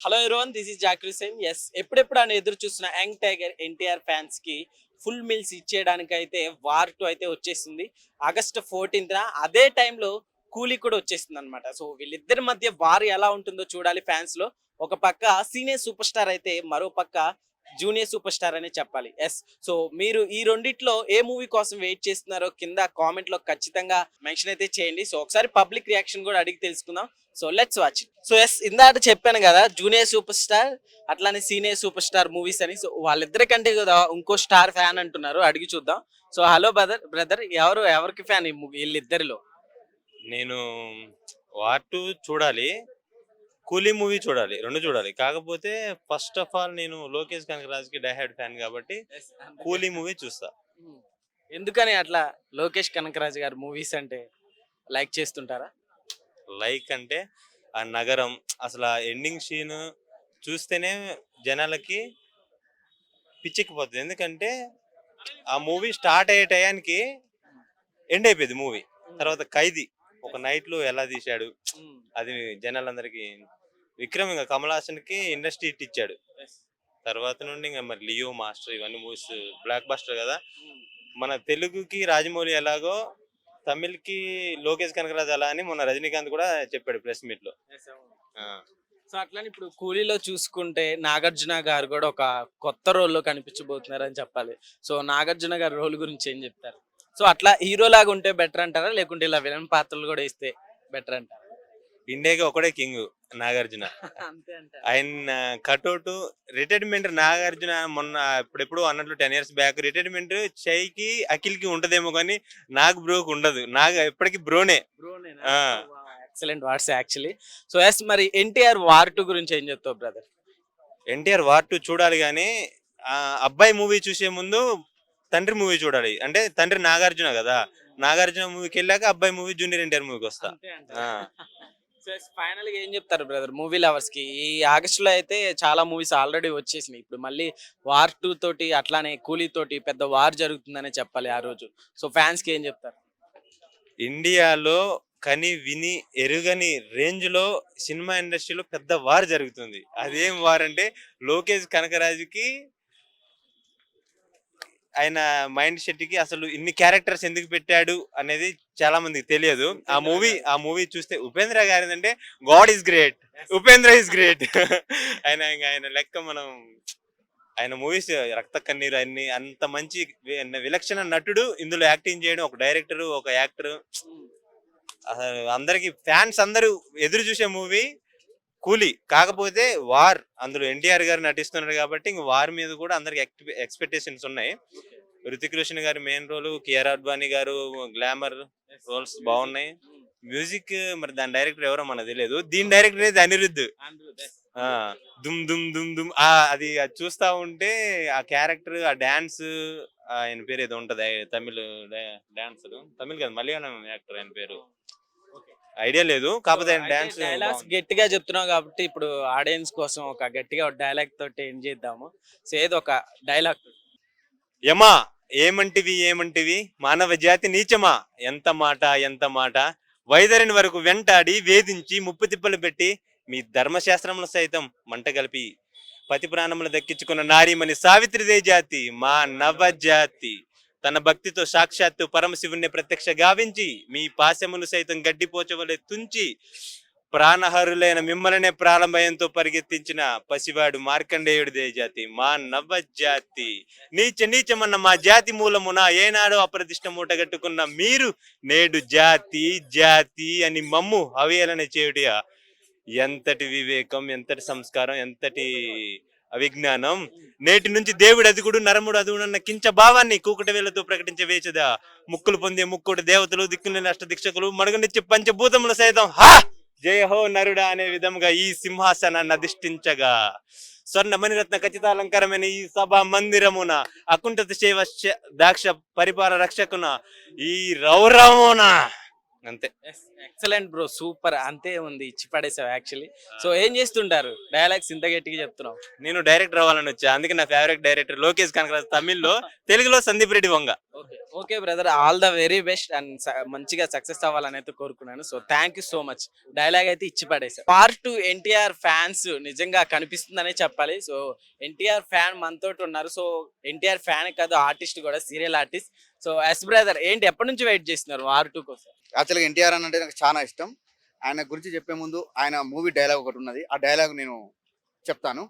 Hello Aaron this is Zachary same yes ఎప్పుడెప్పుడు అని ఎదురు చూస్తున్న యంగ్ టైగర్ ఎన్టీఆర్ ఫ్యాన్స్కి ఫుల్ మీల్స్ ఇచ్చేయడానికి అయితే వార్ టూ అయితే వచ్చేసింది. ఆగస్ట్ ఫోర్టీన్త్ అదే టైంలో కూలీ కూడా వచ్చేసింది అనమాట సో వీళ్ళిద్దరి మధ్య వార్ ఎలా ఉంటుందో చూడాలి ఫ్యాన్స్లో. ఒక పక్క సీనియర్ సూపర్ స్టార్ అయితే మరో పక్క జూనియర్ సూపర్ స్టార్ అనే చెప్పాలి. ఎస్ సో మీరు ఈ రెండిట్లో ఏ మూవీ కోసం వెయిట్ చేస్తున్నారో కింద కామెంట్లో ఖచ్చితంగా మెన్షన్ అయితే చేయండి. సో ఒకసారి పబ్లిక్ రియాక్షన్ కూడా అడిగి తెలుసుకుందాం. So let's watch so yes ఇందాక చెప్పాను కదా జూనియర్ సూపర్ స్టార్ అట్లానే సీనియర్ సూపర్ స్టార్ మూవీస్ అని. సో వాళ్ళిద్దరికంటే కదా ఇంకో స్టార్ ఫ్యాన్ అంటున్నారు. అడిగి చూద్దాం. సో హలో బ్రదర్ బ్రదర్ ఎవరు ఎవరికి ఫ్యాన్ ఈ మూవీ వీళ్ళిద్దరిలో? నేను వార్ టూ చూడాలి. కూలీ మూవీ చూడాలి రెండు చూడాలి. కాకపోతే ఫస్ట్ ఆఫ్ ఆల్ నేను లోకేష్ కనకరాజ్కి డైహాడ్ ఫ్యాన్ కాబట్టి కూలీ మూవీ చూస్తా. ఎందుకని అట్లా లోకేష్ కనకరాజు గారు మూవీస్ అంటే లైక్ చేస్తుంటారా? లైక్ అంటే ఆ నగరం అసలు ఆ ఎండింగ్ సీన్ చూస్తేనే జనాలకి పిచ్చెక్కిపోతుంది. ఎందుకంటే ఆ మూవీ స్టార్ట్ అయ్యే టయానికి ఎండ్ అయిపోయింది మూవీ. తర్వాత ఖైదీ ఒక నైట్లో ఎలా తీశాడు అది జనాలందరికీ విక్రమ్ ఇంకా కమల్ హాసన్కి ఇండస్ట్రీ హిట్ ఇచ్చాడు. తర్వాత నుండి ఇంకా మరి లియో మాస్టర్ ఇవన్నీ మూవీస్ బ్లాక్ బస్టర్ కదా. మన తెలుగుకి రాజమౌళి ఎలాగో తమిళ్కి లోకేష్ కనకరాజ్ అలా అని మొన్న రజనీకాంత్ కూడా చెప్పాడు ప్రెస్ మీట్లో. ఆ. సో అట్లానే ఇప్పుడు కూలీలో చూసుకుంటే నాగార్జున గారు కూడా ఒక కొత్త రోల్లో కనిపించబోతున్నారు అని చెప్పాలి. సో నాగార్జున గారి రోల్ గురించి ఏం చెప్తారు? సో అట్లా హీరో లాగా ఉంటే బెటర్ అంటారా? లేకుంటే ఇలా విలన్ పాత్రలు కూడా ఇస్తే బెటర్ అంటారా? ఇండియాకి ఒకడే కింగ్ నాగార్జున. ఆయన కటౌట్ రిటైర్మెంట్ నాగార్జున మొన్న ఇప్పుడెప్పుడు అన్నట్లు టెన్ ఇయర్స్ బ్యాక్ రిటైర్మెంట్ చైకి అఖిల్కి ఉంటదేమో కానీ నాకు బ్రోకి ఉండదు. నాకు ఎప్పటికీ బ్రోనే. Excellent what's actually so yes మరి ఎన్టీఆర్ వార్ టూ గురించి ఏం చెప్తావు బ్రదర్ ఎన్టీఆర్ వార్ టూ చూడాలి కానీ ఆ అబ్బాయి మూవీ చూసే ముందు తండ్రి మూవీ చూడాలి. అంటే తండ్రి నాగార్జున కదా. నాగార్జున మూవీకి వెళ్ళాక అబ్బాయి మూవీ జూనియర్ ఎన్టీఆర్ మూవీకి వస్తా. ఫైనల్గా ఏం చెప్తారు బ్రదర్ మూవీ లవర్స్కి. ఈ ఆగస్ట్లో అయితే చాలా మూవీస్ ఆల్రెడీ వచ్చేసినాయి. ఇప్పుడు మళ్ళీ వార్ టూ తోటి అట్లానే కూలీ తోటి పెద్ద వార్ జరుగుతుందనే చెప్పాలి ఆ రోజు. సో ఫ్యాన్స్కి ఏం చెప్తారు? ఇండియాలో కని విని ఎరుగని రేంజ్లో సినిమా ఇండస్ట్రీలో పెద్ద వార్ జరుగుతుంది. అదేం వార్ అంటే లోకేష్ కనకరాజుకి ఆయన మైండ్ సెట్కి అసలు ఇన్ని క్యారెక్టర్స్ ఎందుకు పెట్టాడు అనేది చాలా మందికి తెలియదు. ఆ మూవీ ఆ మూవీ చూస్తే ఉపేంద్ర గారి అంటే god is great Upendra is great. ఆయన ఆయన లెక్క మనం ఆయన మూవీస్ రక్త కన్నీరు అన్ని అంత మంచి విలక్షణ నటుడు ఇందులో యాక్టింగ్ చేయడం ఒక డైరెక్టర్ ఒక యాక్టర్. అసలు అందరికి ఫ్యాన్స్ అందరూ ఎదురు చూసే మూవీ. కూలీ. కాకపోతే వార్ అందులో ఎన్టీఆర్ గారు నటిస్తున్నారు కాబట్టి ఇంక వార్ మీద కూడా అందరికి ఎక్స్పెక్టేషన్స్ ఉన్నాయి. రుతిక్ రోషన్ గారి మెయిన్ రోల్ కియారా అడ్వాణి గారు గ్లామర్ రోల్స్ బాగున్నాయి. మ్యూజిక్ మరి దాని డైరెక్టర్ ఎవరో మనకు తెలియదు. దీని డైరెక్టర్ అయితే అనిరుద్ధ్. ఆ, దుమ్ దుమ్ దుమ్ దుమ్. ఆ అది అది చూస్తా ఉంటే ఆ క్యారెక్టర్ ఆ డాన్స్ ఆయన పేరు ఏదో ఉంటది తమిళ్ డాన్సర్. తమిళ్ కాదు మలయాళం యాక్టర్ ఆయన పేరు. ఐడియా లేదు. కాకపోతే డాన్స్ డైలాగ్స్ గట్టిగా చెప్తున్నావు కాబట్టి ఇప్పుడు ఆడియన్స్ కోసం ఒక గట్టిగా డైలాగ్ తోటి ఏం చేద్దాము. సో ఏదో ఒక డైలాగ్ యమా ఏమంటివి ఏమంటివి? మానవ జాతి నీచమా? ఎంత మాట ఎంత మాట? వైదరిని వరకు వెంటాడి వేధించి ముప్పు తిప్పలు పెట్టి మీ ధర్మశాస్త్రములు సైతం మంట కలిపి పతి ప్రాణములు దక్కించుకున్న నారీమణి సావిత్రిదే జాతి మా నవ జాతి. తన భక్తితో సాక్షాత్తు పరమశివుణ్ణి ప్రత్యక్ష గావించి మీ పాశములు సైతం గడ్డిపోచవలే తుంచి ప్రాణహరులైన మిమ్మల్నే ప్రాణభయంతో పరిగెత్తించిన పసివాడు మార్కండేయుడిదే జాతి మా నవ జాతి నీచ నీచమన్న మా జాతి మూలమున ఏనాడో అప్రతిష్ట మూటగట్టుకున్న మీరు నేడు జాతి జాతి అని మమ్ము అవేలన చేయుడియా ఎంతటి వివేకం ఎంతటి సంస్కారం ఎంతటి అవిజ్ఞానం. నేటి నుంచి దేవుడు అదుగుడు నరముడు అదుగుడన్న కించ భావాన్ని కూకట వేలతో ప్రకటించే వేచదా ముక్కులు పొందే ముక్కుడు దేవతలు దిక్కులేని నష్ట దీక్షకులు మడుగనిచ్చే పంచభూతములు సైతం హా! జయ హో నరుడా అనే విధముగా ఈ సింహాసనాన్ని అధిష్ఠించగా. స్వర్ణ మణిరత్న ఖచ్చితాలంకరమైన ఈ సభా మందిరమున అకుంఠత శైవ శ- దాక్ష పరిపాల రక్షకున ఈ రౌరమున అంతే. Excellent bro super. అంతే ఉంది ఇచ్చి పడేసావు యాక్చువల్లీ సో ఏం చేస్తుంటారు? డైలాగ్స్ ఇంత గట్టిగా చెప్తున్నావు. నేను డైరెక్టర్ అవ్వాలని వచ్చా. అందుకే నా ఫేవరెట్ డైరెక్టర్ లోకేష్ కనకరాజ్ తమిళ్ళో తెలుగులో Sandeep Reddy Vanga. Okay brother all the very best and మంచిగా సక్సెస్ అవ్వాలని అయితే కోరుకున్నాను. So thank you so much dialogue అయితే ఇచ్చి పడేసా. పార్ట్ టు ఎన్టీఆర్ ఫ్యాన్స్ నిజంగా కనిపిస్తుందనే చెప్పాలి. సో ఎన్టీఆర్ ఫ్యాన్ మనతో ఉన్నారు. సో ఎన్టీఆర్ ఫ్యాన్ కాదు ఆర్టిస్ట్ కూడా serial artist so yes brother ఏంటి? ఎప్పటి నుంచి వెయిట్ చేస్తున్నారు? వార్ టూ కోసం? యాక్చువల్గా ఎన్టీఆర్ అని అంటే నాకు చాలా ఇష్టం. ఆయన గురించి చెప్పే ముందు ఆయన మూవీ డైలాగ్ ఒకటి ఉన్నది. ఆ డైలాగ్ నేను చెప్తాను.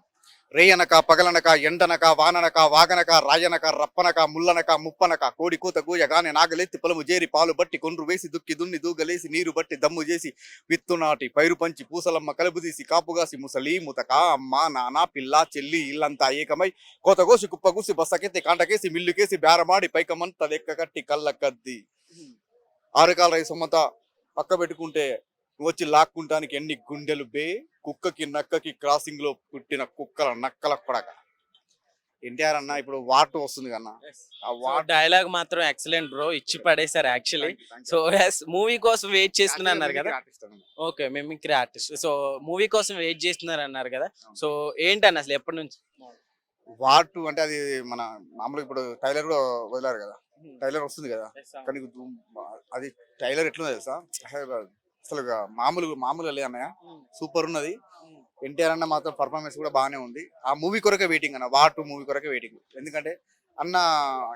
రే అనక పగలనక ఎండనక వాననక వాగనక రాయనక రప్పనక ముల్లనక ముప్పనక కోడి కూత కూయగానే నాగలెత్తి పొలము చేరి పాలు బట్టి కొండ్రు వేసి దుక్కి దున్ని దూగలేసి నీరు బట్టి దమ్ము చేసి విత్తు నాటి పైరు పంచి పూసలమ్మ కలుపు తీసి కాపుగాసి ముసలి ముతక అమ్మ నాన్న పిల్ల చెల్లి ఇల్లంతా ఏకమై కోత కోసి కుప్పగూసి బస్సకెత్తి కాంటకేసి మిల్లుకేసి బేరమాడి పైకమంత లెక్క కట్టి కళ్ళ కద్ది. ఆరుకాల రైస్ సొమ్మత పక్క పెట్టుకుంటే వచ్చి లాక్కుంటానికి ఎన్ని గుండెలు బే? కుక్కకి నక్కకి క్రాసింగ్లో పుట్టిన కుక్కల నక్కల కొడక ఎన్టీఆర్ అన్న ఇప్పుడు వాటు వస్తుంది కన్నా. ఆ వాట్ డైలాగ్ మాత్రం ఎక్సలెంట్ బ్రో ఇచ్చి పడేశారు యాక్చువల్లీ సో ఎస్ మూవీ కోసం వెయిట్ చేస్తున్నా అన్నారు కదా? Okay mimicry artist so movie కోసం వెయిట్ చేస్తున్నారు అన్నారు కదా? సో ఏంటన్న అసలు ఎప్పటి నుంచి? వాటు అంటే అది మన మామూలుగా ఇప్పుడు టైలర్ కూడా వదిలారు కదా? టైలర్ వస్తుంది కదా. కానీ అది టైలర్ ఎట్లుంది తెలుసా? అసలు మామూలు మామూలుగా లే అన్నయ్య. సూపర్ ఉన్నది. ఎన్టీఆర్ అన్న మాత్రం పర్ఫార్మెన్స్ కూడా బాగానే ఉంది. ఆ మూవీ కొరకే వెయిటింగ్ అన్న వాటు మూవీ కొరకే వెయిటింగ్ ఎందుకంటే అన్న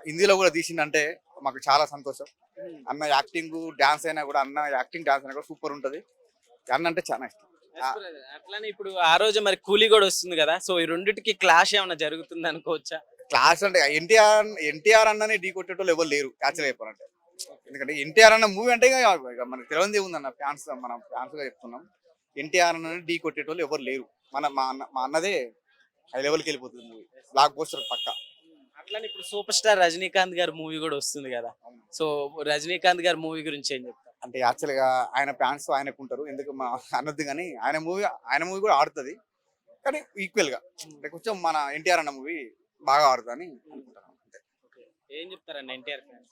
హిందీలో కూడా తీసిందంటే మాకు చాలా సంతోషం. అన్న యాక్టింగ్ డాన్స్ అయినా కూడా అన్న యాక్టింగ్ డాన్స్ అయినా కూడా సూపర్ ఉంటది. అన్న అంటే చాలా ఇష్టం. అట్లానే ఇప్పుడు ఆ రోజు మరి కూలీ కూడా వస్తుంది కదా. సో ఈ రెండిటికి క్లాష్ ఏమైనా జరుగుతుంది అనుకోవచ్చా క్లాస్ అంటే ఎన్టీఆర్ ఎన్టీఆర్ అన్నని ఢీ కొట్టేటోళ్ళు ఎవరు లేరు యాక్చువల్ చెప్పాలంటే ఎందుకంటే ఎన్టీఆర్ అన్న మూవీ అంటే ఇక ఇక మనకు తెలియదు ఏముందన్న ఫ్యాన్స్ మనం ఫ్యాన్స్గా చెప్తున్నాం. ఎన్టీఆర్ అన్నని ఢీ కొట్టేటోళ్ళు ఎవరు లేరు. మన మా అన్న మా అన్నదే హై లెవెల్కి వెళ్ళిపోతుంది మూవీ బ్లాక్ పోస్టర్ పక్క. అట్లానే ఇప్పుడు సూపర్ స్టార్ రజనీకాంత్ గారి మూవీ కూడా వస్తుంది కదా. సో రజనీకాంత్ గారి మూవీ గురించి ఏం చెప్తారు? అంటే యాక్చువల్గా ఆయన ఫ్యాన్స్ ఆయనకు ఉంటారు. ఎందుకు మా అన్నది కానీ ఆయన మూవీ ఆయన మూవీ కూడా ఆడుతుంది. కానీ ఈక్వల్గా. అంటే కొంచెం మన ఎన్టీఆర్ అన్న మూవీ బాగా ఆడుతుందని అంతే. ఏం చెప్తారన్న ఎన్టీఆర్ ఫ్యాన్స్?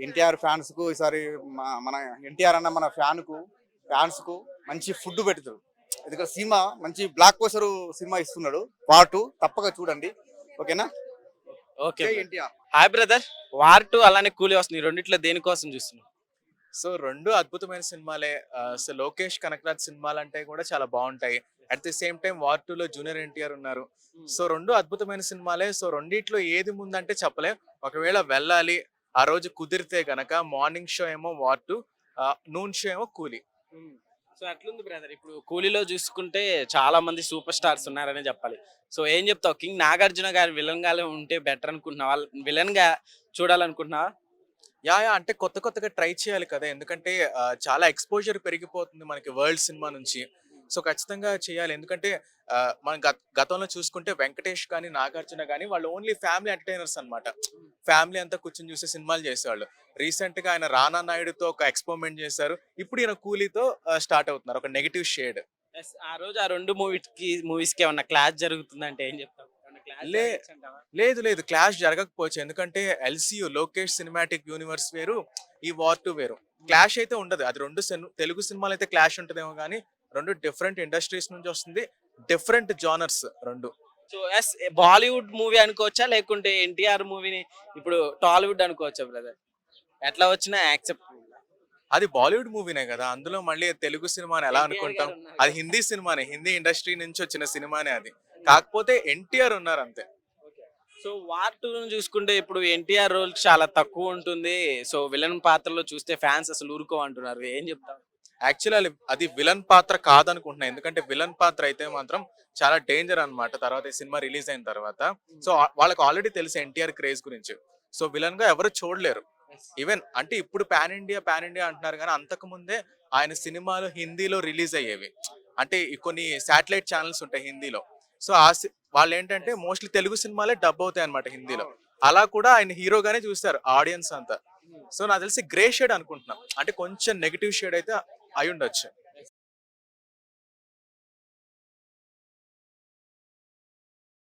ఎన్టీఆర్ ఫ్యాన్స్కు ఈసారి మా- మన ఎన్టీఆర్ అన్న మన ఫ్యాన్కు ఫ్యాన్స్కు మంచి ఫుడ్ పెడతాడు ఎందుకంటే సినిమా మంచి బ్లాక్ పోస్టర్ సినిమా ఇస్తున్నాడు. పాటు తప్పక చూడండి. ఓకేనా? Okay NTR. Hi brother. War two అలానే కూలీ వస్తుంది. రెండిట్లో దేనికోసం చూస్తున్నాం సో రెండు అద్భుతమైన సినిమాలే. సో లోకేష్ కనకరాజ్ సినిమాలు అంటే కూడా చాలా బాగుంటాయి. At the same time war two లో జూనియర్ ఎన్టీఆర్ ఉన్నారు. సో రెండు అద్భుతమైన సినిమాలే. సో రెండిట్లో ఏది ముందంటే చెప్పలేం. ఒకవేళ వెళ్ళాలి ఆ రోజు కుదిరితే గనక మార్నింగ్ షో ఏమో వార్ టూ నూన్ షో ఏమో కూలీ సో అట్లుంది బ్రదర్ ఇప్పుడు కూలీలో చూసుకుంటే చాలా మంది సూపర్ స్టార్స్ ఉన్నారనే చెప్పాలి. సో ఏం చెప్తావు? కింగ్ నాగార్జున గారి విలన్గా ఉంటే బెటర్ అనుకుంటున్నావా? విలన్గా చూడాలనుకుంటున్నావా? Yeah yeah. అంటే కొత్త కొత్తగా ట్రై చేయాలి కదా. ఎందుకంటే చాలా ఎక్స్పోజర్ పెరిగిపోతుంది మనకి వరల్డ్ సినిమా నుంచి. సో ఖచ్చితంగా చేయాలి. ఎందుకంటే మనం గత గతంలో చూసుకుంటే వెంకటేష్ కానీ నాగార్జున కానీ వాళ్ళు ఓన్లీ ఫ్యామిలీ ఎంటర్టైనర్స్ అన్నమాట. ఫ్యామిలీ అంతా కూర్చొని చూసే సినిమాలు చేసేవాళ్ళు. రీసెంట్గా ఆయన రానా నాయుడుతో ఒక ఎక్స్పెరిమెంట్ చేశారు. ఇప్పుడు ఈయన కూలీతో స్టార్ట్ అవుతున్నారు. ఒక నెగిటివ్ షేడ్. ఆ రోజు ఆ రెండు మూవీస్కి మూవీస్కి ఏమన్నా క్లాస్ జరుగుతుందంటే ఏం జరగచ్చంటావా? లేదు లేదు. క్లాష్ జరగకపోవచ్చు. ఎందుకంటే ఎల్సీయు లోకేష్ సినిమాటిక్ యూనివర్స్ వేరు ఈ వార్ టూ వేరు. క్లాష్ అయితే ఉండదు. అది రెండు తెలుగు సినిమాలు అయితే క్లాష్ ఉంటుందేమో కానీ రెండు డిఫరెంట్ ఇండస్ట్రీస్ నుంచి వస్తుంది. డిఫరెంట్ జానర్స్ రెండు. సో ఎస్ బాలీవుడ్ మూవీ అనుకోవచ్చా? లేకుంటే ఎన్టీఆర్ మూవీని ఇప్పుడు టాలీవుడ్ అనుకోవచ్చా బ్రదర్ ఎట్లా వచ్చినా యాక్సెప్ట్ అది బాలీవుడ్ మూవీనే కదా. అందులో మళ్ళీ తెలుగు సినిమాని ఎలా అనుకుంటాం? అది హిందీ సినిమానే. హిందీ ఇండస్ట్రీ నుంచి వచ్చిన సినిమానే అది. కాకపోతే ఎన్టీఆర్ ఉన్నారు అంతే. సో వార్ టూ చూసుకుంటే ఇప్పుడు ఎన్టీఆర్ రోల్ చాలా తక్కువ ఉంటుంది. సో విలన్ పాత్రలో చూస్తే ఫ్యాన్స్ అసలు ఊరుకో అంటున్నారు ఏం చెప్తావు? యాక్చువల్లీ అది విలన్ పాత్ర కాదనుకుంటున్నా. ఎందుకంటే విలన్ పాత్ర అయితే మాత్రం చాలా డేంజర్ అన్నమాట. తర్వాత ఈ సినిమా రిలీజ్ అయిన తర్వాత. సో వాళ్ళకి ఆల్రెడీ తెలుసు ఎన్టీఆర్ క్రేజ్ గురించి. సో విలన్గా ఎవరు చూడలేరు. ఈవెన్ అంటే ఇప్పుడు పాన్ ఇండియా పాన్ ఇండియా అంటున్నారు కానీ అంతకు ముందే ఆయన సినిమాలు హిందీలో రిలీజ్ అయ్యేవి. అంటే కొన్ని శాటిలైట్ ఛానల్స్ ఉంటాయి హిందీలో. సో ఆ వాళ్ళు ఏంటంటే మోస్ట్లీ తెలుగు సినిమాలే డబ్ అవుతాయి అనమాట హిందీలో. అలా కూడా ఆయన హీరోగానే చూస్తారు ఆడియన్స్ అంతా. సో నాకు తెలిసి గ్రే షేడ్ అనుకుంటున్నాం. అంటే కొంచెం నెగిటివ్ షేడ్ అయితే అయి ఉండొచ్చు